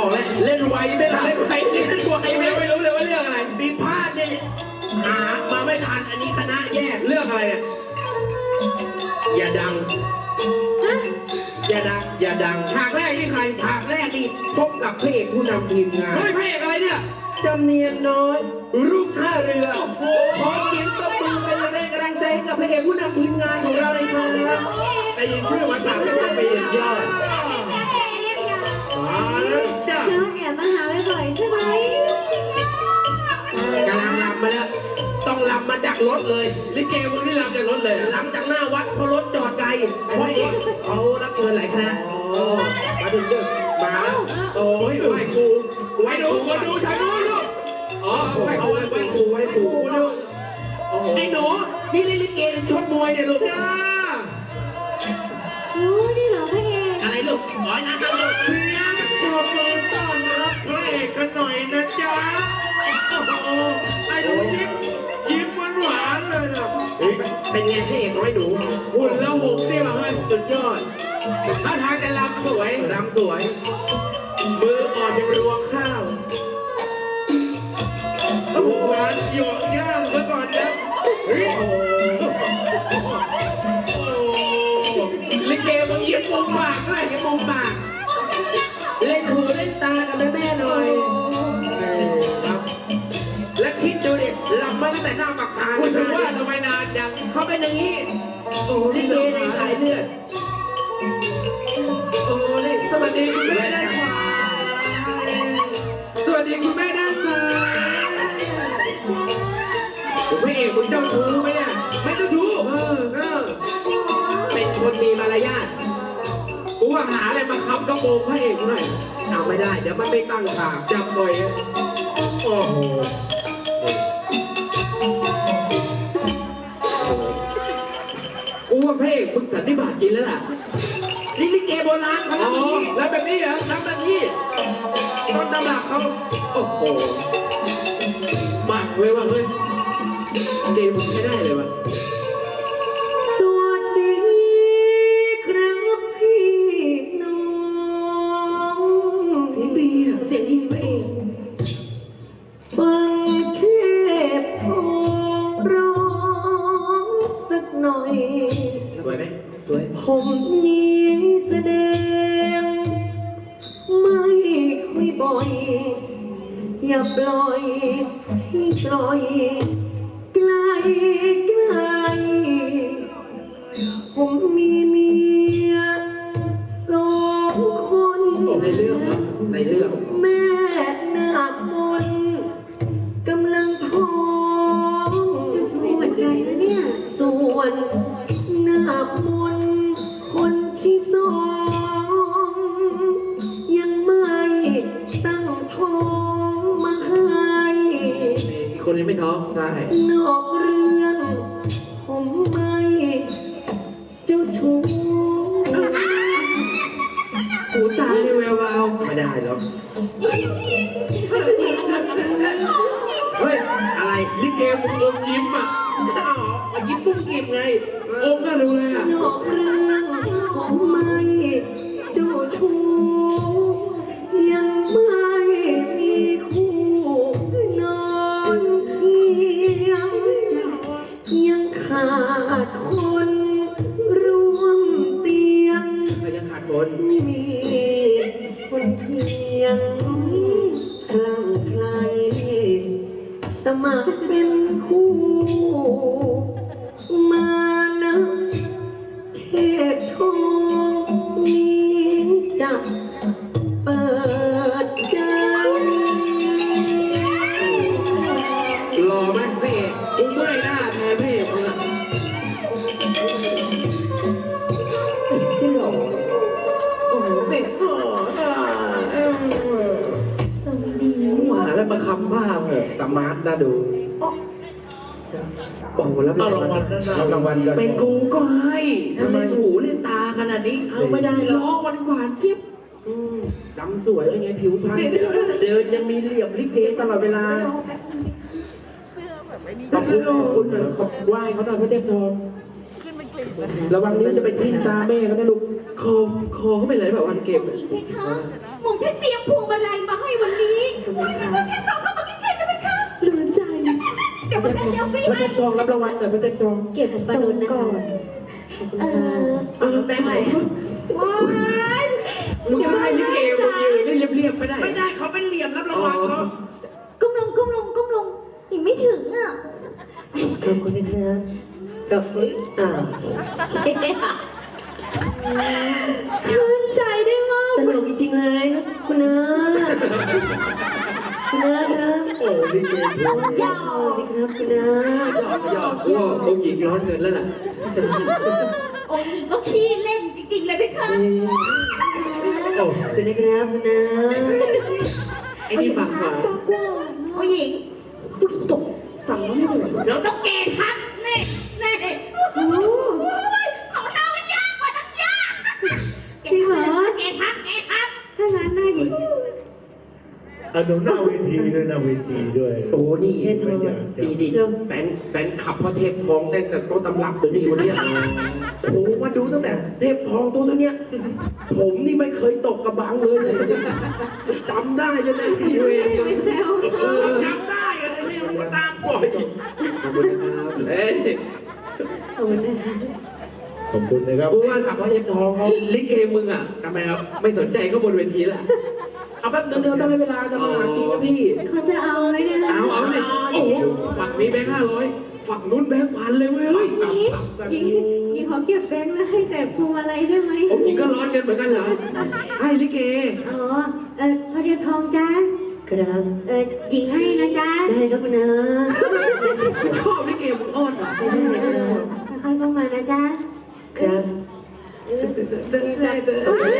ออกแล้วเล่นไวไหมล่ะเล่นไปเล่นตัวไอ้ไม่รู้เลยว่าเรื่องอะไรปีพาดเนี่ยหามาไม่ทันอันนี้คณะแยกเรื่องอะไรเนี่ยอย่าดังอย่าดังอย่าดังฉากแรกนี่ใครฉากแรกนี่พบกับพระเอกผู้นำทีมงานเฮ้ยพระเอกอะไรเนี่ยจำเนียนน้อยรุ่งท่าเรือขอเสียงตบมือเป็นแรงกำลังใจให้กับพระเอกผู้นำทีมงานของเราเลยครับได้ยินชื่อมาจากก็ต้องไปเรียนยอดมา แล้วจ้าเธอแอบมาหาบ่อยๆใช่ไหมกำลังลำมาแล้ว ต้องลำมาจากรถเลยลิเกมึงนี่รำจากรถเลยลำจากหน้าวัดเพราะรถจอดไกลเพราะรถเขารับเชิญหลายคณะโอ้มาถึงเด้อมาแล้วโอ้ยไหวครูไหวดูคนดูทางนู้นลูกอ๋อไหวเอาครูไว้ไหวไว้คครูรูไหวไว้คครูรูดูโอ้โหไอ้หนูนี่เล่นลิเกหรือชกมวยเนี่ยลูกจ้ารู้นี่เหรอพระเอกอะไรลูกอ๋อนั่นนั่นลูกเสียง ปรบมือต้อนรับพระเอกกันหน่อยนะจ๊ะโอ้โหไอ้หนูยิ้มยิ้มหวานหวานๆเลยนะเฮ้ยเป็นไงพระเอกน้อยหนูหุ่นแล้วหกเสี้ยวเฮ้ยสุดยอดถ้าทางจะรำสวยรำสวย มืออ่อนยังรวงข้าวโอ้โหหวานหยอกย่างซะก่อนนะเฮ้ยโอ้โหโอ้โหลิเกมึงยิ้มมุมปากด้วยไอ้มองปาก คิดดูดิลำมาตั้งแต่หน้าปากทางพูดถึงว่าทำทำไมไมนานจังเขาเป็นอย่างนี้โอ้โหลิเกในสายเลือดโอ้โหนี่สวัสดีคุณแม่ด้านขวาสวัสดีคุณแม่ด้านซ้ายผมพระเอกคุณเจ้าชู้ไหมเนี่ยไม่ต้องชู้เออเออเป็นคนมีมารยาทกูว่าหาอะไรมาค้ำกระโปรงพระเอกหน่อยเอาไม่ได้ เดี๋ยวมันไม่ตั้งฉากจำหน่อยโอ้โห พระเอกมึงสันนิบาตกินแล้วล่ะนี่ลิเกโบราณเขาอ๋อทำอย่างนี้แล้วแบบนี้เหรอทำแบบนี้ต้นตำรับเขาโอ้โหมักเลยว่ะเฮ้ยเกมมึงใช้ได้เลยว่ะสวัสดีครับพี่น้องเสียงดีอะเสียงดีพระเอกฟังเทพทองร้องสักหน่อยส วยไหมสวย ผมนี้แสดง ไม่คุยบ่อย อย่าปล่อยให้ปล่อยไกลไกลผมมีเมีย ยังไม่ท้องใช่นอกเรื่องผมไม่เจ้าชู้หูตาเนี่ยแวววาวไม่ได้หรอกเฮ้ย อะไรลิเกมึงอมยิ้มอะอ๋อเอายิ้มกุ้งกิ่มไงอมก็รู้เลยอะนอกเรื่อง มาร์ทน่าดูโอ้โหแล้วเอารางวัลนั่นน่ะ เอารางวัลก่อน เป็นกูก็ให้ทำไมเล่นหูเล่นตาขนาดนี้เอาไม่ได้หรอกหวานหวานๆจิ๊บอืมดำสวยเป็นไงผิวพรรณเดินยังมีเหลี่ยมลิเกตลอดเวลาขอบคุณขอบคุณหน่อยขอบไหว้เขาหน่อยพระเทพทองระวังนิ้วจะไปทิ่มตาแม่เขานะลูกคอคอเขาเป็นไรแบบวันเกมหญิงเพคะหม่อมฉันเตรียมพวงมาลัยพระ เจ้าทองรับรางวัลหน่อยพระเจ้าทองเกี่ยวกับปนุนนะคะเออเออแบงค์ไหนมึงจะให้ลิเกมึงยืนได้เรียบๆไม่ได้ ไม่ได้เขาเป็นเหลี่ยมรับรางวัลเขาก้มลงก้มลงก้มลงอีกไม่ถึงอะขอบคุณนะครับกับอ่าชื่นใจได้มากตลกจริงๆเลยคุณเนอ คุณเนอครับโอ้ลิเกทองยาวสิครับคุณเนอหยอกยอกว่าองค์หญิงร้อนเงินแล้วล่ะองค์หญิงก็ขี้เล่นจริงๆเลยพี่คะโอ้คุณนะครับคุณเนอไอ้นี่ฝั่งขวาโอ้หญิงตุ๊กตกฝั่งนู้นเราต้องแก้ค่ะ เอาดูหน้าเวทีด้วยหน้าเวทีด้วยโอ้นี่เทพทองดีดีแฟนแฟนขับพระเทพทองได้แต่ต้นตำรับเลยนี่วันเนี้ยโอ้โหมาดูตั้งแต่เทพทองตัวเท่าเนี้ย ผมนี่ไม่เคยตกกระบังเลยเลยจำได้เลยนะที่เวรไม่แซวเออจำได้อะไรไม่รู้มาตามบ่อยขอบคุณนะครับเอ้ยขอบคุณนะคะขอบคุณนะครับกูว่าขับพระเทพทองเขาลิเกมึงอะทำไมครับไม่สนใจก็บนเวทีแหละ เอาแป๊บนึงเดียวต้องให้เวลาจะมาหากินนะพี่ เขาจะเอาไหมเนี่ยเอาเอาสิโอ้โหฝั่งนี้แบงค์ห้าร้อยฝั่งนู้นแบงค์พันเลยเว้ยเฮ้ยหญิงหญิงหญิงขอเก็บแบงค์แล้วให้แต่พวงมาลัยได้ไหมผมหญิงก็ร้อนเงินเหมือนกันเหรอให้ลิเกอ๋อเออพระเดียวทองจ้าครับเออหญิงให้นะจ้าได้ครับคุณเนอชอบลิเกมึงอ้อนอะได้ครับค่อยๆเข้ามานะจ้าครับไม่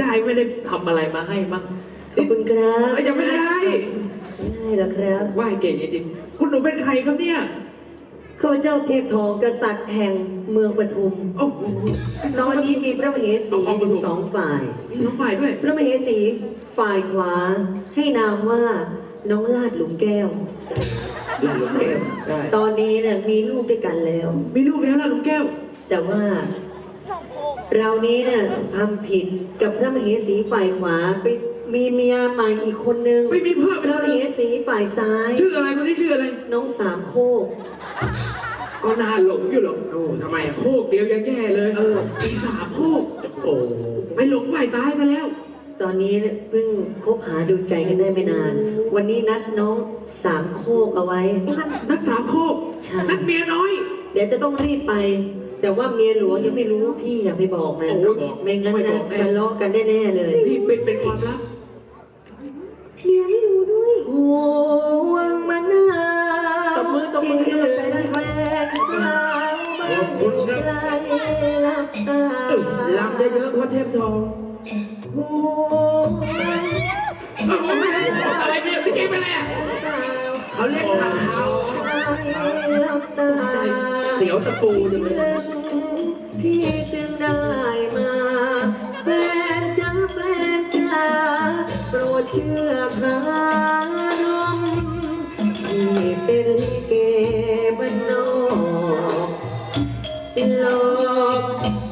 เสียดายไม่ได้ทำอะไรมาให้มั้งขอบคุณครับเอ้ยยังไม่ได้ไม่ได้หรอกครับไหวเก่งจริงๆคุณหนูเป็นใครครับเนี่ยข้าพเจ้าเทพทองกษัตริย์แห่งเมืองปทุมโอ้โหตอนนี้มีพระมเหสีเอาของปทุมสองฝ่าย มีน้องฝ่ายด้วย พระมเหสีฝ่ายขวาให้นามว่าน้องลาดหลุมแก้ว หลุงแก้วได้ตอนนี้เนี่ยมีลูกด้วยกันแล้ว มีลูกแล้วล่ะลุงแก้ว แต่ว่า เรานี้เนี่ยทำผิดกับพระมเหสีฝ่ายขวาไปมีเมียใหม่อีกคนนึงไม่มีเพิ่มพระมเหสีฝ่ายซ้าย ชื่ออะไรคนนี้ชื่ออะไร น้องสามโคก ก็น่าหลงอยู่หรอกโอ้ทำไมอะโคกเดียวยังแย่เลย เอออีสามโคกโอ้ไปหลงฝ่ายซ้ายซะแล้ว ตอนนี้เนี่ยเพิ่งคบหาดูใจกันได้ไม่นาน วันนี้นัดน้องสามโคกเอาไว้ นักสามโคกใช่ นักเมียน้อย เดี๋ยวจะต้องรีบไป แต่ว่าเมียหลวงยังไม่รู้พี่อย่าไปบอกนะโอ้ยบอกไม่งั้นไม่นะบอกแน่ ทะเลาะกันแน่ๆเลย นี่เป็นเป็นความลับเมียไม่รู้ด้วย ห่วงมานานตบมือตบมือคิดถึงแฟนสาวบ้านไกลลับตาเออลำได้เยอะเพราะเทพทองห่วงเอาอะไรเนี่ยพี่เก่งไปเลยอะเขาเรียกทางเท้าลับตาเสียวตะปูจังเลยพี่จึงได้มา แฟนจ้าแฟนจ้าโปรดเชื่อพระนมที่เป็นลิเกบ้านนอกหลอก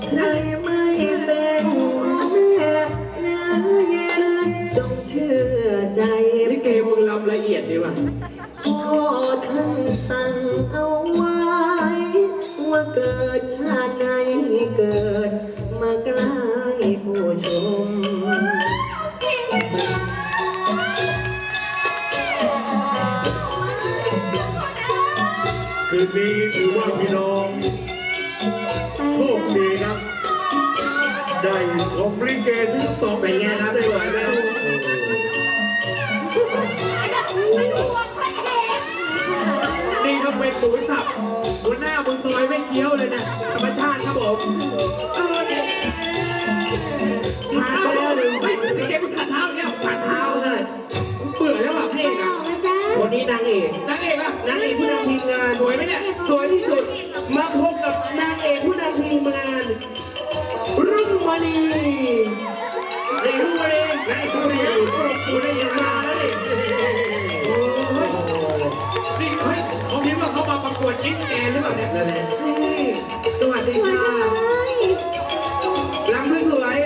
ใครไม่เป็นแม่เนื้อเย็นจงเชื่อใจลิเกมึงลำละเอียดดีว่ะพ่อ ได้ชมลิเกถึงสองเป็นไงครับสวยไหมเป็นห่วงพระเอกนี่เขาเป็นหมูสับหัวหน้ามึงซอยไม่เคี้ยวเลยนะธรรมชาติครับผมเออเนี่ยขาไปแล้วหนึ่งไม่ไม่ใช่ขัดเท้าเนี่ยขัดเท้าเลยเบื่อแล้วแบบพลงออะอกนะจ้คนนี้นางเอกนางเอกอะนางเอกผู้นำทีมงานสวยไหมเนี่ยสวยที่สุดมาพบกับนางเอกผู้นำทีมงาน นีในคู่นี้ในคู่นี้ปรบมือได้ยังมาเลยโอ้โหนี่เฮ้ยผมคิดว่าเขามาประกวดกินแกนหรือเปล่าเนี่ยนั่นแหละนี่สวัสดีค่ะลำสวย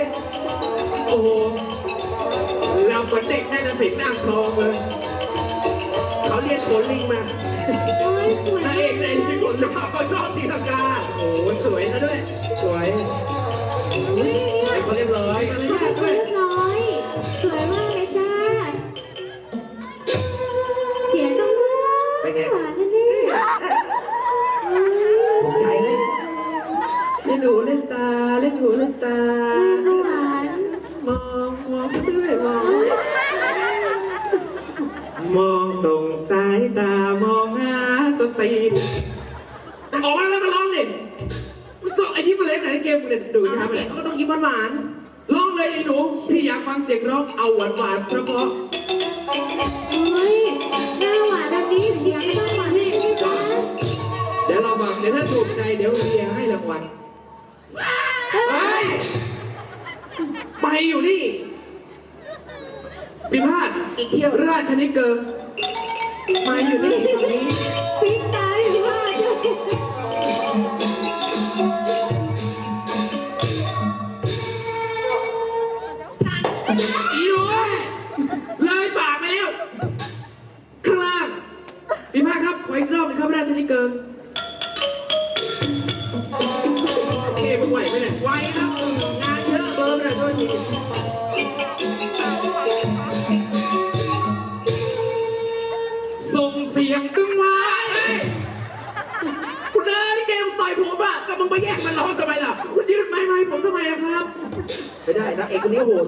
ๆโอ้โหเราเหมือนเด็กแม่นศิลป์นั่งทองเลยเขาเรียนโขนลิงมาพระเอกเรีในที่ขนลิงเขาชอบตีลังกาโอ้โหสวยซะด้วย สวย ไอ้คนเรียบร้อยมารค่ะยาทเรียบร้อย สวยมากเลยจ้า เสียงต้องหวานหวานแน่ๆเฮ้ยถูกใจเลยเล่นหูเล่นตา เล่นหูเล่นตา เกมเนี่ยดูทำเนี่ยก็ต้องยิ้มหวานๆร้องเลยไอ้หนูพี่อยากฟังเสียงร้องเอาหวานหวานๆเพราะโอ้ยหน้าหวานแบบนี้เสียงก็ต้องหวานให้ไหมจ๊ะๆเดี๋ยวเราฟังเดี๋ยวถ้าถูกใจเดี๋ยวเรียให้รางวัลเฮ้ยไปอยู่นี่พิพาทอีกเที่ยวราชนิเกิร์มาอยู่นี่ตรงนี้ ปิ๊กตายอยู่ว่า ส่งเสียงกังวานเฮ้ยคุณเดินนี่เกมต่อยผมอะก็มึงไปแย่งมันร้องทำไมล่ะ คุณยืนไม้ไม้ผมทำไมล่ะครับ ไม่ได้นักเอกคนนี้โหด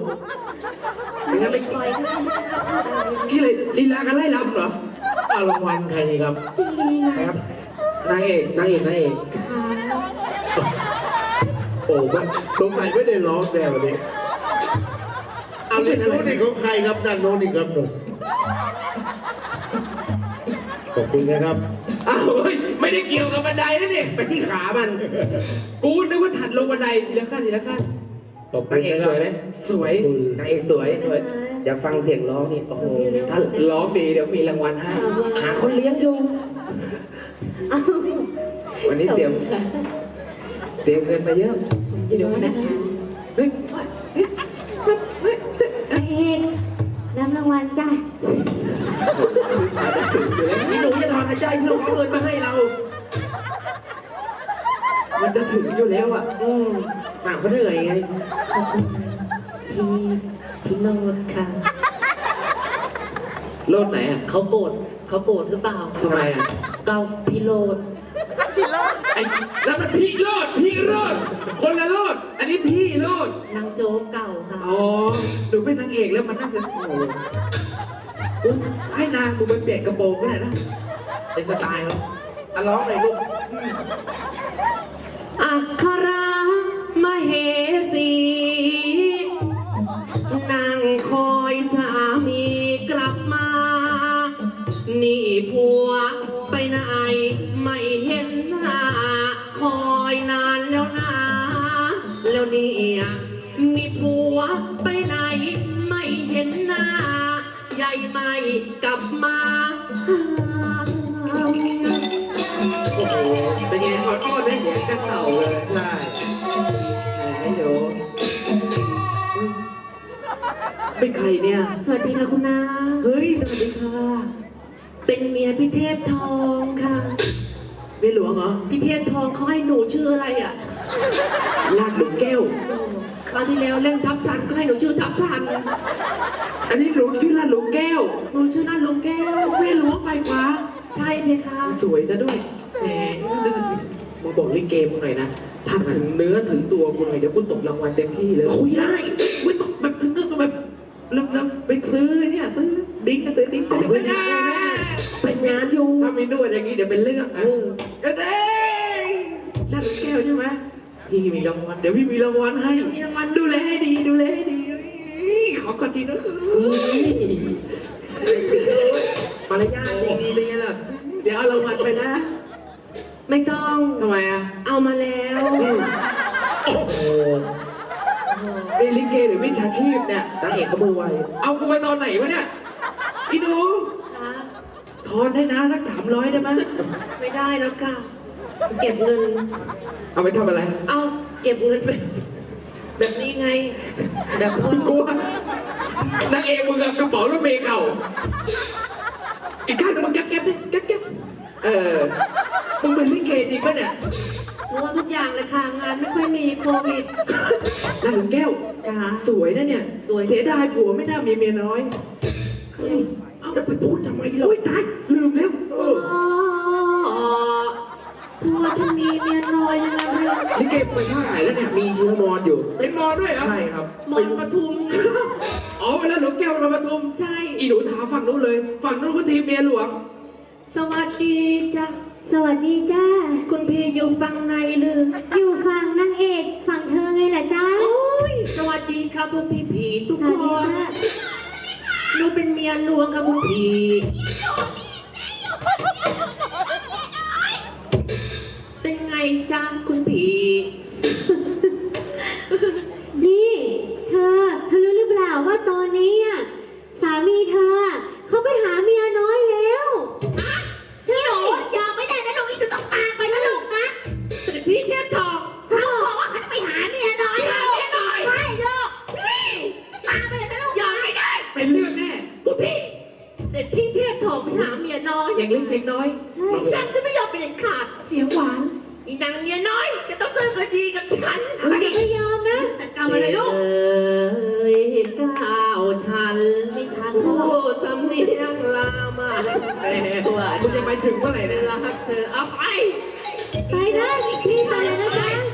อย่างนั้นไม่ปล่อยก็ได้กี่เลยลีลากันไล่ลำเหรอเอารางวัลใครดีครับดีนะครับ นางเอก นางเอก นางเอกค่ะ โอ้ไม่สงสัยไม่ได้ร้องแน่วันนี้เอาเล่นอะไรโน้นนี่ของใครครับด้านโน้นนี่ครับหนุ่มขอบคุณนะครับอ้าวเฮ้ยไม่ได้เกี่ยวกับบันไดนะเนี่ยไปที่ขามัน กูนึกว่าถัดลงบันไดทีละขั้นทีละขั้นขอบคุนางณเอกนะคสรับวยไหมสวยนางเอกสวยสวยอยากฟังเสียงร้องนี่โอ้โหถ้าร้องดีเดี๋ยวมีรางวัลให้หาคนเลี้ยงอยู่เอาวันนี้เตรียม เตรียมเงินมาเยอะอีหนูนะคะเฮ้ยเฮ้ยเฮ้ยเฮ้ยเฮ้ยนางเอกรับรางวัลจ้ะนี่หนูจะถอนหายใจที่เราเอาเงินมาให้เรา มันจะถึงอยู่แล้วอะอืมหมาเขาเหนื่อยไงพี่พี่โนดค่ะ โลดไหนอะเขาโกรธเขาโกรธหรือเปล่าทำไมอะเกาพี่โลด ไอ้แล้วมันพี่โลดพี่โลดคนละโลดอันนี้พี่โลดนางโจ๊กเก่าค่ะ อ๋อหนูเป็นนางเอกแล้วมันน่าจะโอ้โหกูให้นางกูไปเปลี่ยนกระโปรงก็ได้นะเป็นสไตล์เขาอะร้องหน่อยลูกอัครามเหสีนั่งคอยสามีกลับมา นี่ผัวไปไหน เนี่ยนี่ผัวไปไหนไม่เห็นหน้า ใหญ่ไม่กลับมาหาเมียโอ้โหเป็นไงอ่อนๆได้เสียงกระเต่าเลยใช่ให้ดูเป็นใครเนี่ย สวัสดีค่ะคุณนาเฮ้ยสวัสดีค่ะ เป็นเมียพี่เทพทองค่ะเมียหลวงเหรอ พี่เทพทองเขาให้หนูชื่ออะไรอะ ลาดหลุมแก้ว คราวที่แล้วเล่นทับทันก็ให้หนูชื่อทับทันอันนี้หลุมชื่อลาดหลุมแก้ว หนูชื่อนั่นลุงแก้วเมียหลวงไฟฟ้า ใช่ไหมคะ สวยซะด้วยแหมมึงบอกลิเกมึงหน่อยนะ ถ้าถึงเนื้อถึงตัวกูหน่อยเดี๋ยวกูตกรางวัลเต็มที่เลย คุยได้ไม่ต้องแบบถึงเนื้อแบบเริ่มๆไปซื้อเนี่ยซื้อดิ้งกันซื้อดิ้งกันไม่ได้เป็นงานอยู่ถ้ามีนวดอย่างนี้เดี๋ยวเป็นเรื่องอะก็ได้นั่นแก้วใช่ไหม พี่มีรางวัลเดี๋ยวพี่มีรางวัลให้ มีรางวัลดูแลให้ดีดูแลให้ดีขอขอทีนะมารยาทดีๆเป็นไงล่ะเดี๋ยวเอารางวัลไปนะ ไม่ต้องทำไมอะ เอามาแล้วโอ้โหนี่ลิเกหรือมิจฉาชีพเนี่ยนางเอกเขามือไวเอากูไปตอนไหนวะเนี่ยอีหนูทอนให้นะสักสามร้อยได้ไหมไม่ได้แล้วค่ะ เก็บเงิน เอาไปทำอะไร เอาเก็บเงินไปแบบนี้ไง แบบว่ากลัวนางเอกมึงกับกระเป๋ารถเมล์เก่า อีกข้างหนึงมึงแก๊บแก๊บดิแก๊บแก๊บเออ มึงเป็นลิเกจริงปะเนี่ยรู้ทุกอย่างเลยค่ะงานไม่ค่อยมีโควิดนางหนูแก้ว จ้า สวยนะเนี่ยสวย เสียดายผัวไม่น่ามีเมียน้อย เอาแล้วไปพูดทำไมเราตายลืมแล้ว เออ ผัวฉันมีเมียน้อยแล้วนะเรื่องลิเกไปท่าไหนแล้วเนี่ยมีเชื้อมอญอยู่ เป็นมอญด้วยเหรอใช่ครับมอนปทุม อ๋อไปแล้วหนูแก้วเราปทุม ใช่ อีหนูถามฝั่งนู้นเลย ฝั่งนู้นก็ทีมเมียหลวง สวัสดีจ้ะ สวัสดีจ้า คุณพี่อยู่ฝั่งในหรือ อยู่ฝั่งนางเอกฝั่งเธอไงล่ะจ้าโอ้ย สวัสดีครับพวกพี่ผีทุกสควัสดีนจ้าหนูเป็นเมียหลวงครับพวกพี่ จ้าคุณผี นี่ เธอเธอรู้หรือเปล่าว่าตอนนี้อะสามีเธออะเขาไปหาเมียน้อยแล้วพี่หนูยอมไม่ได้นะลูกอีกหนูต้องตามไปนะลูกนะเป็นพี่เทียบทองเขาบอกว่าเขาจะไปหาเมียน้อยลูกใช่ลูกนี่ตามไปเลยนะลูกยอมไม่ได้เป็นเรื่องแน่คุณพี่เด็ดพี่เทียบทองไปหาเมียน้อยเสียงเล็กเสียงน้อยใช่ฉันจะไม่ยอมเป็นเด็ดขาด เสียงหวาน อีนางเมียน้อย จะต้องเจอคดีกับฉันเราจะไม่ยอมนะจัดการมาเลยลูก เอ้ยก้าวฉันไม่ทันผู้สำเนียงลามาแต่ว่ามึงจะไปถึงเมื่อไหร่นะรักเธอเอาไป ไปนะพี่ไปเลยนะจ๊ะ